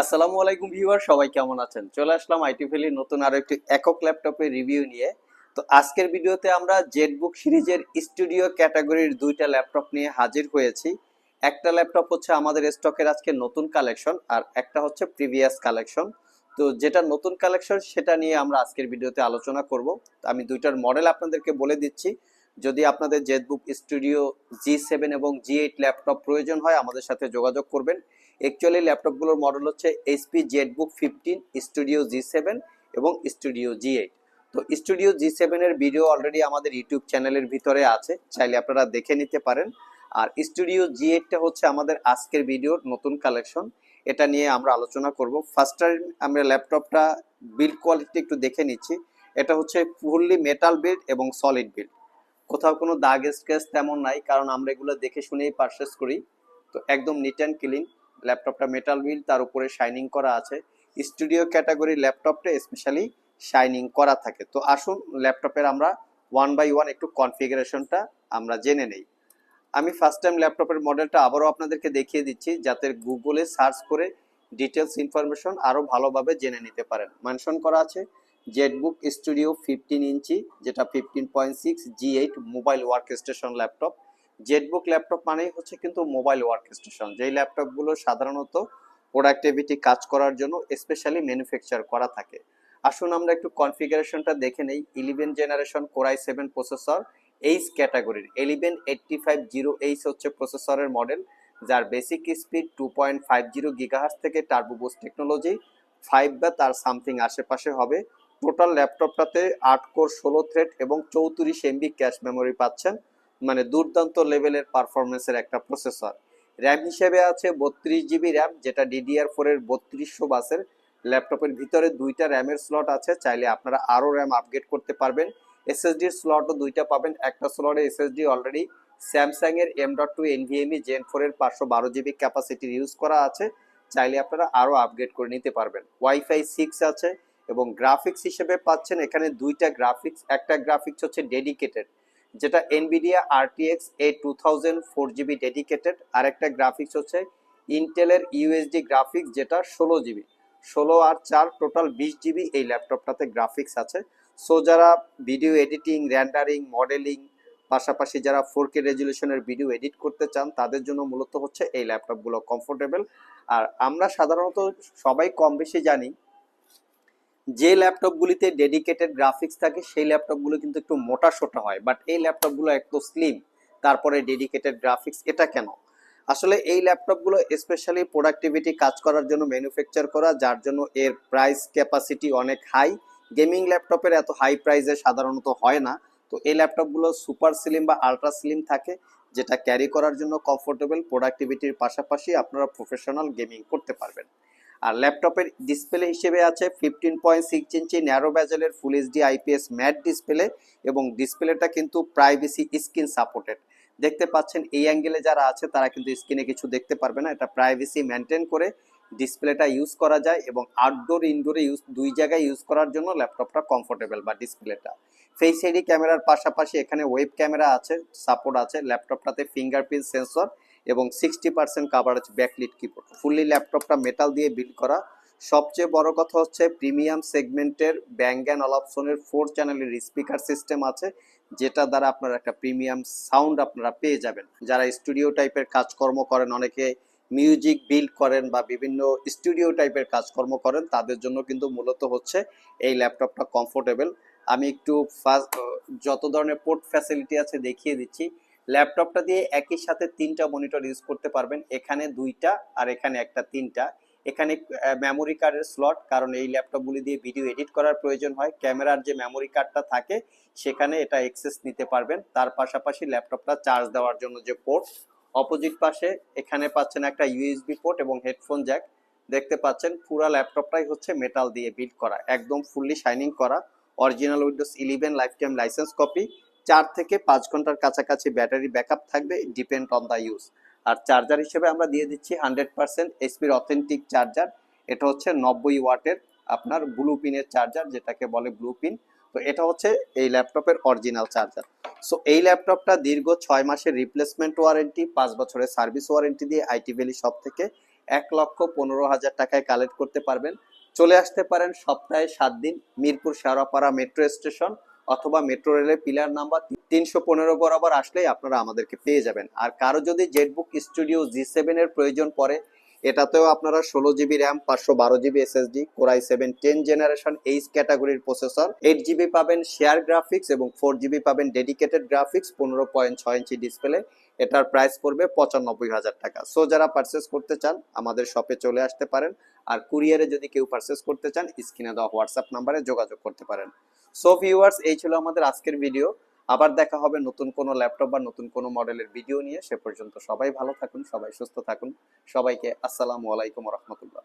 আসসালামু আলাইকুম ভিউয়ার, সবাই কেমন আছেন? চলে আসলাম আইটি ভ্যালির নতুন আরও একটি একক ল্যাপটপের রিভিউ নিয়ে। তো আজকের ভিডিওতে আমরা জেটবুক সিরিজের স্টুডিও ক্যাটাগরির দুইটা ল্যাপটপ নিয়ে হাজির হয়েছি। একটা ল্যাপটপ হচ্ছে আমাদের স্টকের আজকে নতুন কালেকশন, আর একটা হচ্ছে প্রিভিয়াস কালেকশন। তো যেটা নতুন কালেকশন, সেটা নিয়ে আমরা আজকের ভিডিওতে আলোচনা করব। আমি দুইটার মডেল আপনাদেরকে বলে দিচ্ছি। যদি আপনাদের জেটবুক স্টুডিও জি সেভেন এবং জি এইট ল্যাপটপ প্রয়োজন হয়, আমাদের সাথে যোগাযোগ করবেন। অ্যাকচুয়ালি ল্যাপটপগুলোর মডেল হচ্ছে HP ZBook fifteen studio G seven এবং স্টুডিও জি এইট তো স্টুডিও জি সেভেনের ভিডিও অলরেডি আমাদের ইউটিউব চ্যানেলের ভিতরে আছে, চাইলে আপনারা দেখে নিতে পারেন। আর স্টুডিও জি এইটটা হচ্ছে আমাদের আজকের ভিডিওর নতুন কালেকশন এটা নিয়ে আমরা আলোচনা করব। ফার্স্ট টাইম আমরা ল্যাপটপটা বিল্ড কোয়ালিটি একটু দেখে নিচ্ছি। এটা হচ্ছে ফুললি মেটাল বিল্ড এবং সলিড বিল্ড কোথাও কোনো দাগ স্কেচ তেমন নাই, কারণ আমরা এগুলো দেখে শুনেই পারচেস করি। তো একদম নিট অ্যান্ড ক্লিন ল্যাপটপটা মেটাল বিল তার উপরে শাইনিং করা আছে। স্টুডিও ক্যাটাগরি ল্যাপটপটা স্পেশালি শাইনিং করা থাকে। তো আসুন ল্যাপটপের আমরা ওয়ান বাই ওয়ান একটু কনফিগারেশনটা আমরা জেনে নেই। আমি ফার্স্ট টাইম ল্যাপটপের মডেলটা আবারও আপনাদেরকে দেখিয়ে দিচ্ছি, যাতে গুগলে সার্চ করে ডিটেলস ইনফরমেশন আরও ভালোভাবে জেনে নিতে পারেন। মেনশন করা আছে জেটবুক স্টুডিও ফিফটিন ইঞ্চি যেটা fifteen point six G eight mobile work station laptop. ZBook laptop মানেই হচ্ছে কিন্তু মোবাইল ওয়ার্ক স্টেশন যেই ল্যাপটপগুলো সাধারণত প্রোডাক্টিভিটি কাজ করার জন্য স্পেশালি ম্যানুফ্যাকচার করা থাকে। আসুন আমরা একটু কনফিগারেশনটা দেখে নেই। Eleven generation core i seven processor H ক্যাটাগরির eleven eighty five zero H হচ্ছে প্রসেসরের মডেল যার basic speed two point five zero gigahertz থেকে টার্বোবোস টেকনোলজি ফাইভ বা তার সামথিং আশেপাশে হবে। টোটাল ল্যাপটপটাতে আট কোর ষোলো থ্রেড এবং চৌত্রিশ এমবি ক্যাশ মেমোরি পাচ্ছেন। মানে দুর্দান্ত লেভেলের পারফরমেন্সের একটা প্রসেসর। র্যাম হিসেবে আছে বত্রিশ জিবি র্যাম যেটা ডিডিআর ফোর এর বত্রিশশো বাসের ল্যাপটপের ভিতরে দুইটা র্যামের স্লট আছে। চাইলে আপনারা আরও র্যাম আপগ্রেড করতে পারবেন। এসএসডির স্লটও দুইটা পাবেন। একটা স্লটে এসএসডি অলরেডি স্যামসাং এর M dot two NVMe gen four এর পাঁচশো বারো জিবি ক্যাপাসিটির ইউজ করা আছে। চাইলে আপনারা আরও আপগ্রেড করে নিতে পারবেন। ওয়াইফাই সিক্স আছে এবং গ্রাফিক্স হিসেবে পাচ্ছেন এখানে দুইটা গ্রাফিক্স একটা গ্রাফিক্স হচ্ছে ডেডিকেটেড যেটা Nvidia RTX A two thousand four GB dedicated আর একটা গ্রাফিক্স হচ্ছে ইন্টেলের ইউএসডি গ্রাফিক্স যেটা ষোলো জিবি ষোলো আর চার টোটাল বিশ জিবি এই ল্যাপটপটাতে গ্রাফিক্স আছে। সো যারা ভিডিও এডিটিং র্যান্ডারিং মডেলিং পাশাপাশি যারা ফোর কে রেজুলেশনের ভিডিও এডিট করতে চান, তাদের জন্য মূলত হচ্ছে এই ল্যাপটপগুলো কমফোর্টেবল আর আমরা সাধারণত সবাই কম বেশি জানি যে ল্যাপটপগুলিতে ডেডিকেটেড গ্রাফিক্স থাকে, সেই ল্যাপটপগুলো কিন্তু একটু মোটা সোটা হয়। বাট এই ল্যাপটপগুলো একটু স্লিম তারপরে ডেডিকেটেড গ্রাফিক্স এটা কেন? আসলে এই ল্যাপটপগুলো স্পেশালি প্রোডাক্টিভিটি কাজ করার জন্য ম্যানুফ্যাকচার করা, যার জন্য এর প্রাইস ক্যাপাসিটি অনেক হাই গেমিং ল্যাপটপের এত হাই প্রাইসে সাধারণত হয় না। তো এই ল্যাপটপগুলো সুপার স্লিম বা আলট্রা স্লিম থাকে, যেটা ক্যারি করার জন্য কমফোর্টেবল প্রোডাক্টিভিটির পাশাপাশি আপনারা প্রফেশনাল গেমিং করতে পারবেন। আর ল্যাপটপের ডিসপ্লে হিসেবে আছে fifteen point six inch narrow ব্যাজেলের full HD IPS matte display এবং ডিসপ্লেটা কিন্তু প্রাইভেসি স্ক্রিন সাপোর্টেড দেখতে পাচ্ছেন এই অ্যাঙ্গেলে যারা আছে, তারা কিন্তু স্ক্রিনে কিছু দেখতে পারবে না। এটা প্রাইভেসি মেনটেন করে ডিসপ্লেটা ইউজ করা যায় এবং আউটডোর ইনডোরে ইউজ দুই জায়গায় ইউজ করার জন্য ল্যাপটপটা কমফোর্টেবল বা ডিসপ্লেটা ফেস আইডি ক্যামেরার পাশাপাশি এখানে ওয়েব ক্যামেরা আছে সাপোর্ট আছে। ল্যাপটপটাতে ফিঙ্গারপ্রিন্ট সেন্সর এবং sixty percent coverage backlit keyboard fully ল্যাপটপটা মেটাল দিয়ে বিল্ড করা। সবচেয়ে বড় কথা হচ্ছে প্রিমিয়াম সেগমেন্টের ব্যাঙ্গ অ্যান্ড ফোর চ্যানেলের স্পিকার সিস্টেম আছে, যেটা দ্বারা আপনারা একটা প্রিমিয়াম সাউন্ড আপনারা পেয়ে যাবেন। যারা স্টুডিও টাইপের কাজকর্ম করেন, অনেকে মিউজিক বিল্ড করেন বা বিভিন্ন স্টুডিও টাইপের কাজকর্ম করেন, তাদের জন্য কিন্তু মূলত হচ্ছে এই ল্যাপটপটা কমফোর্টেবল আমি একটু ফার্স্ট যত ধরনের পোর্ট ফ্যাসিলিটি আছে দেখিয়ে দিচ্ছি। ল্যাপটপটা দিয়ে একই সাথে তিনটা মনিটর ইউজ করতে পারবেন। এখানে দুইটা আর এখানে একটা তিনটা। এখানে মেমোরি কার্ডের স্লট কারণ এই ল্যাপটপগুলি দিয়ে ভিডিও এডিট করার প্রয়োজন হয়। ক্যামেরার যে মেমোরি কার্ডটা থাকে, সেখানে এটা এক্সেস নিতে পারবেন। তার পাশাপাশি ল্যাপটপটা চার্জ দেওয়ার জন্য যে পোর্ট অপোজিট পাশে এখানে পাচ্ছেন একটা ইউএসবি পোর্ট এবং হেডফোন জ্যাক দেখতে পাচ্ছেন, পুরো ল্যাপটপটাই হচ্ছে মেটাল দিয়ে বিল্ড করা। একদম ফুললি শাইনিং করা। Original Windows eleven lifetime licence copy চার থেকে পাঁচ ঘণ্টার কাছাকাছি ব্যাটারি ব্যাকআপ থাকবে ডিপেন্ড অন দ্য ইউজ আর চার্জার হিসেবে আমরা দিয়ে দিচ্ছি হান্ড্রেড পার্সেন্ট এসপির অথেন্টিক চার্জার এটা হচ্ছে নব্বই ওয়াটের আপনার ব্লু পিনের চার্জার যেটাকে বলে ব্লু পিন তো এটা হচ্ছে এই ল্যাপটপের অরিজিনাল চার্জার সো এই ল্যাপটপটা দীর্ঘ ছয় মাসের রিপ্লেসমেন্ট ওয়ারেন্টি পাঁচ বছরের সার্ভিস ওয়ারেন্টি দিয়ে আইটি ভ্যালি শপ থেকে এক লক্ষ পনেরো হাজার টাকায় কালেক্ট করতে পারবেন। চলে আসতে পারেন সপ্তাহে সাত দিন মিরপুর শেওড়াপাড়া মেট্রো স্টেশন অথবা মেট্রো রেলের পিলার নাম্বার তিনশো পনেরো বরাবর আসলেই আপনারা আমাদেরকে পেয়ে যাবেন। আর কারও যদি জেটবুক স্টুডিও জি সেভেন এর প্রয়োজন পড়ে এটাতেও আপনারা ষোলো জিবি র্যাম পাঁচশো বারো GB SSD core i seven ten generation H ক্যাটাগরির প্রসেসর এইট জিবি পাবেন শেয়ার গ্রাফিক্স এবং ফোর জিবি পাবেন ডেডিকেটেড গ্রাফিক্স পনেরো পয়েন্ট ছয় ইঞ্চি ডিসপ্লে এটার প্রাইস পড়বে পঁচানব্বই হাজার টাকা। সো যারা পারচেস করতে চান, আমাদের শপে চলে আসতে পারেন। আর কুরিয়ারে যদি কেউ পারচেস করতে চান স্ক্রিনে দেওয়া হোয়াটসঅ্যাপ নাম্বারে যোগাযোগ করতে পারেন। সো ভিউয়ার্স এই ছিল আমাদের আজকের ভিডিও আবার দেখা হবে নতুন কোনো ল্যাপটপ বা নতুন কোনো মডেলের ভিডিও নিয়ে। সে পর্যন্ত সবাই ভালো থাকুন, সবাই সুস্থ থাকুন। সবাইকে আসসালামু আলাইকুম রহমতুল্লাহ।